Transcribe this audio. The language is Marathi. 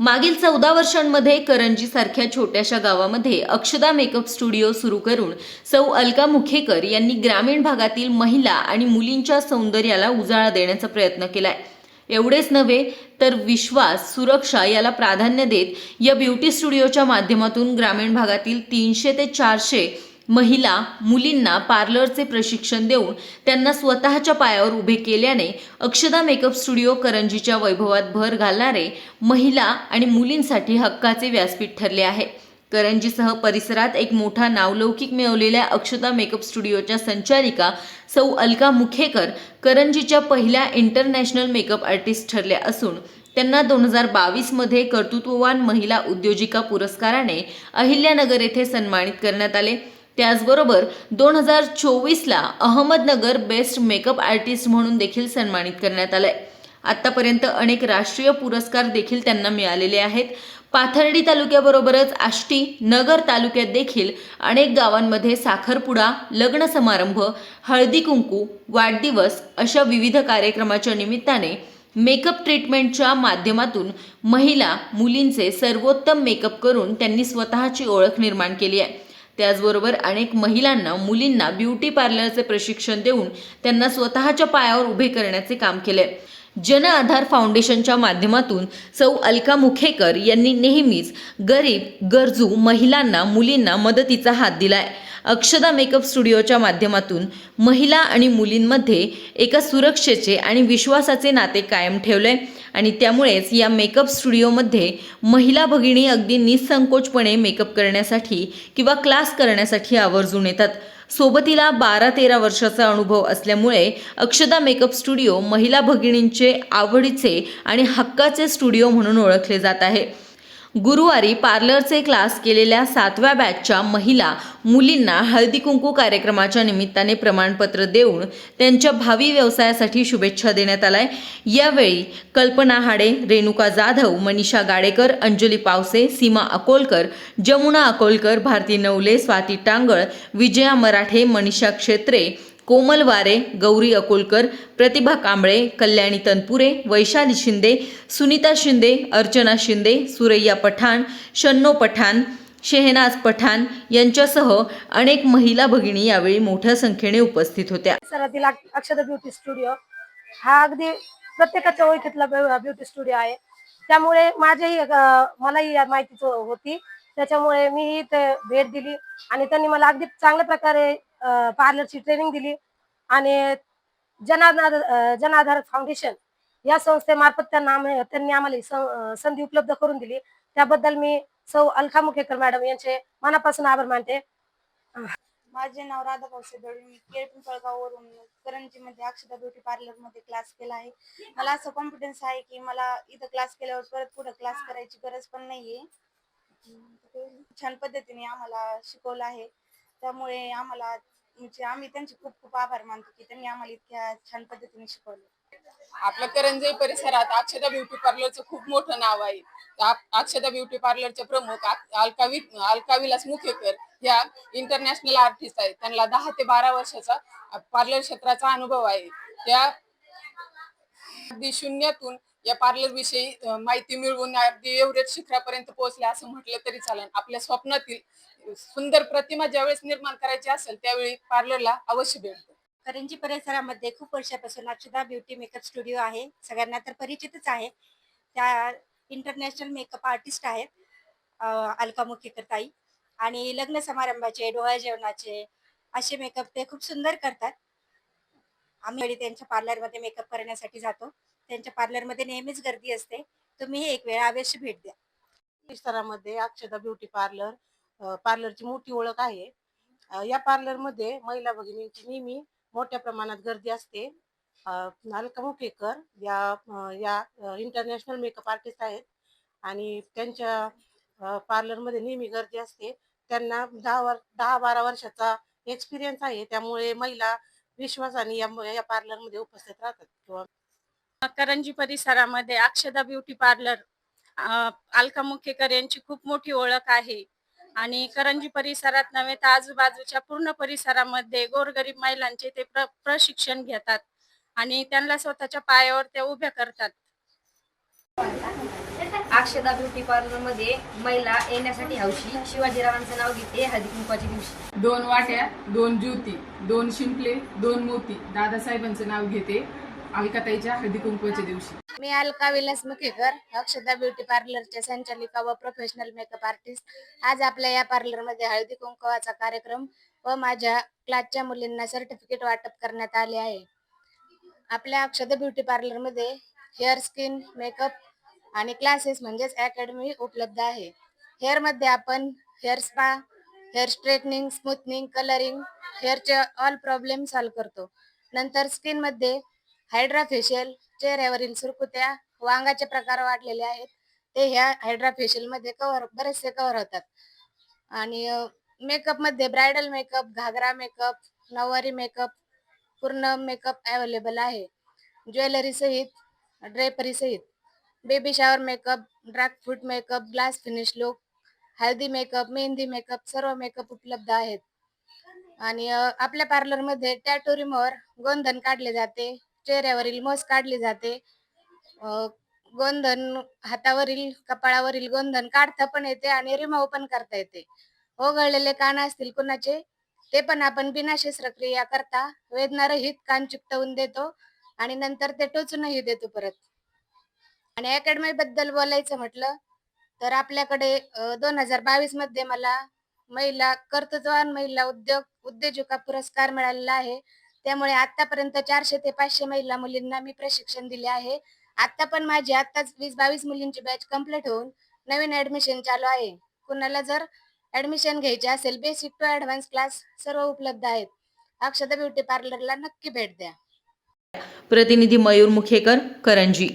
मागील चौदा वर्षांमध्ये करंजी सारख्या छोट्याशा गावामध्ये अक्षदा मेकअप स्टुडिओ सुरू करून सौ अलका मुखेकर यांनी ग्रामीण भागातील महिला आणि मुलींच्या सौंदर्याला उजाळा देण्याचा प्रयत्न केलाय. एवढेच नव्हे तर विश्वास सुरक्षा याला प्राधान्य देत या ब्युटी स्टुडिओच्या माध्यमातून ग्रामीण भागातील तीनशे ते चारशे महिला मुलींना पार्लरचे प्रशिक्षण देऊन त्यांना स्वतःच्या पायावर उभे केल्याने अक्षदा मेकअप स्टुडिओ करंजीच्या वैभवात भर घालणारे महिला आणि मुलींसाठी हक्काचे व्यासपीठ ठरले आहे. करंजीसह परिसरात एक मोठा नावलौकिक मिळवलेल्या अक्षता मेकअप स्टुडिओच्या संचालिका सौ अलका मुखेकर करंजीच्या पहिल्या इंटरनॅशनल मेकअप आर्टिस्ट ठरल्या असून त्यांना दोन हजार बावीसमध्ये कर्तृत्ववान महिला उद्योजिका पुरस्काराने अहिल्यानगर येथे सन्मानित करण्यात आले. त्याचबरोबर दोन हजार चोवीसला अहमदनगर बेस्ट मेकअप आर्टिस्ट म्हणून देखील सन्मानित करण्यात आलंय. आतापर्यंत अनेक राष्ट्रीय पुरस्कार देखील त्यांना मिळालेले आहेत. पाथर्डी तालुक्याबरोबरच आष्टी नगर तालुक्यात देखील अनेक गावांमध्ये साखरपुडा लग्न समारंभ हळदी कुंकू वाढदिवस अशा विविध कार्यक्रमाच्या निमित्ताने मेकअप ट्रीटमेंटच्या माध्यमातून महिला मुलींचे सर्वोत्तम मेकअप करून त्यांनी स्वतःची ओळख निर्माण केली आहे. त्याचबरोबर अनेक महिलांना मुलींना ब्युटी पार्लरचे प्रशिक्षण देऊन त्यांना स्वतःच्या पायावर उभे करण्याचे काम केले. जन आधार फाउंडेशनच्या माध्यमातून सौ अलका मुखेकर यांनी नेहमीच गरीब गरजू महिलांना मुलींना मदतीचा हात दिलाय. अक्षदा मेकअप स्टुडिओच्या माध्यमातून महिला आणि मुलींमध्ये एका सुरक्षेचे आणि विश्वासाचे नाते कायम ठेवले आणि त्यामुळेच या मेकअप स्टुडिओमध्ये महिला भगिनी अगदी निसंकोचपणे मेकअप करण्यासाठी किंवा क्लास करण्यासाठी आवर्जून येतात. सोबतीला बारा तेरा वर्षाचा अनुभव असल्यामुळे अक्षदा मेकअप स्टुडिओ महिला भगिनींचे आवडीचे आणि हक्काचे स्टुडिओ म्हणून ओळखले जात आहे. गुरुवारी पार्लरचे क्लास केलेल्या सातव्या बॅचच्या महिला मुलींना हळदी कुंकू कार्यक्रमाच्या निमित्ताने प्रमाणपत्र देऊन त्यांच्या भावी व्यवसायासाठी शुभेच्छा देण्यात आलाय. यावेळी कल्पना हाडे रेणुका जाधव मनीषा गाडेकर अंजली पावसे सीमा अकोलकर जमुना अकोलकर भारती नवले स्वाती टांगळ विजया मराठे मनीषा क्षेत्रे कोमल वारे गौरी अकोलकर प्रतिभा कांबळे कल्याणी तनपुरे वैशाली शिंदे सुनीता शिंदे अर्चना शिंदे सुरैया पठाण शन्नो पठाण शेहनाज पठाण यांच्यासह अनेक महिला भगिनी यावेळी मोठ्या संख्येने उपस्थित होत्या. परिसरातील अक- अक्षता ब्युटी स्टुडिओ. हा अगदी प्रत्येकाच्या ओळखीतला ब्युटी स्टुडिओ आहे. त्यामुळे माझ्याही मलाही या माहितीच होती. त्याच्यामुळे मी ते भेट दिली आणि त्यांनी मला अगदी चांगल्या प्रकारे पार्लरची ट्रेनिंग दिली आणि जनाधार जनाधार फाउंडेशन या संस्थेमार्फत त्यांना त्यांनी आम्हाला संधी उपलब्ध करून दिली. त्याबद्दल मी सौ अलका मुखेकर मॅडम यांचे मनापासून आभार मानते. माझे नाव राधा भाऊसे मी केळ पिंपळगाववरून करंजीमध्ये अक्षता ब्युटी पार्लरमध्ये क्लास केला आहे. मला असं कॉन्फिडन्स आहे की मला इथं क्लास केल्यावर परत पुढे क्लास करायची गरज पण नाहीये. छान पद्धतीने आम्हाला शिकवलं आहे. त्यामुळे आम्हाला म्हणजे आम्ही त्यांचे खूप खूप आभार मानतो की त्यांनी आम्हाला इतक्या छान पद्धतीने शिकवलं. आपल्या करंजे परिसरात अक्षता ब्युटी पार्लरचं खूप मोठं नाव आहे. त्या अक्षता ब्युटी पार्लरचे प्रमुख अलकावी अलकावि अलकाविलास मुखेकर ह्या इंटरनॅशनल आर्टिस्ट आहेत. त्यांना दहा ते बारा वर्षाचा पार्लर क्षेत्राचा अनुभव आहे. त्या शून्यातून या पार्लर विषयी माहिती मिळवून अगदी एव्हरेज शिखरापर्यंत पोहोचले असं म्हटलं तरी चालेल. आपल्या स्वप्नातील सुंदर प्रतिमा ज्यावेळेस निर्माण करायची असेल त्यावेळी पार्लरला अवश्य भेट करंजी परिसरामध्ये खूप वर्षापासून अक्षदा ब्युटी मेकअप स्टुडिओ आहे. सगळ्यांना तर परिचितच आहे. त्या इंटरनॅशनल मेकअप आर्टिस्ट आहेत अलका मुखेकर ताई आणि लग्न समारंभाचे डोळ्या जेवणाचे असे मेकअप ते खूप सुंदर करतात. आम्ही त्यांच्या पार्लरमध्ये मेकअप करण्यासाठी जातो. त्यांच्या पार्लरमध्ये नेहमीच गर्दी असते. तुम्ही एक वेळा अवश्य भेट द्या. परिसरामध्ये अक्षता ब्युटी पार्लर पार्लरची मोठी ओळख आहे. या पार्लरमध्ये महिला भगिनींची नेहमी मोठ्या प्रमाणात गर्दी असते. अलका मुकेकर या या इंटरनॅशनल मेकअप आर्टिस्ट आहेत. आणि त्यांच्या पार्लरमध्ये नेहमी गर्दी असते. त्यांना दहा वर दहा बारा वर्षाचा एक्सपिरियन्स आहे. त्यामुळे महिला विश्वासाने या या पार्लरमध्ये उपस्थित राहतात किंवा करंजी परिसरामध्ये अक्षदा ब्युटी पार्लर अलका मुखेकर यांची खूप मोठी ओळख आहे. आणि करंजी परिसरात नव्हे तर आजूबाजूच्या पूर्ण परिसरामध्ये गोरगरीब महिलांचे ते प्र प्रशिक्षण घेतात आणि त्यांना स्वतःच्या पायावर त्या उभ्या करतात. अक्षदा ब्युटी पार्लरमध्ये महिला येण्यासाठी हौशी. शिवाजीरावांचं नाव घेते हळदी कुंकवाच्या दिवशी. दोन वाट्या दोन ज्योती दोन शिंपले दोन मोती. दादासाहेबांचं नाव घेते अलकाताईच्या हळदी कुंकवाच्या दिवशी. मी अलका विलास मुखेकर अक्षदा ब्युटी पार्लरच्या संचालिका व प्रोफेशनल मेकअप आर्टिस्ट आज आपल्या या पार्लरमध्ये हळदी कुंकवाचा कार्यक्रम व माझ्या क्लासच्या मुलींना सर्टिफिकेट वाटप करण्यात आले आहे. आपल्या अक्षदा ब्युटी पार्लरमध्ये हेअर स्किन मेकअप आणि क्लासेस म्हणजेच अकॅडमी उपलब्ध आहे. हेअरमध्ये आपण hair spa hair straightening smoothening colouring हेअरचे all problem solve करतो. नंतर स्किनमध्ये हायड्रा फेशियल चेहऱ्यावरील सुरकुत्या वांगाचे प्रकार वाढलेले आहेत. ते ह्या हायड्रा फेशियलमध्ये कव्हर बरेचसे कव्हर होतात. आणि मेकअपमध्ये ब्रायडल मेकअप घागरा मेकअप नऊवारी मेकअप पूर्ण मेकअप अवेलेबल आहे. ज्वेलरी सहित ड्रेपरी सहित. Baby shower makeup dragon fruit makeup glass finish look Haldi makeup mehndi makeup सर्व मेकअप उपलब्ध आहेत. आणि अ, आपल्या पार्लरमध्ये टॅटू रिमोवर गोंधन काढले जाते चेहऱ्यावरील मोस काढली जाते. अ, गोंधन हातावरील कपाळावरील गोंधन काढता पण येते आणि रिमूव्ह पण करता येते. ओघळलेले कान असतील कुणाचे ते पण आपण बिना शस्त्रक्रिया करता वेदनारहित कान चिकटवून देतो आणि नंतर ते टोचूनही देतो परत. आणि अकॅडमी बद्दल बोलायचं म्हटलं तर आपल्याकडे दोन हजार बावीसमध्ये मला महिला कर्तजवान महिला उद्योग उद्योजका पुरस्कार मिळालेला आहे. त्यामुळे आतापर्यंत चारशे ते पाचशे महिला मुलींना मी प्रशिक्षण दिले आहे. आता पण माझी आताच वीस बावीस मुलींची बॅच कंप्लीट होऊन नवीन ऍडमिशन चालू आहे. कुणाला जर ऍडमिशन घ्यायचे असेल बेसिक टू ऍडव्हान्स क्लास सर्व उपलब्ध आहेत. अक्षता ब्युटी पार्लरला नक्की भेट द्या. प्रतिनिधी मयूर मुखेकर करंजी.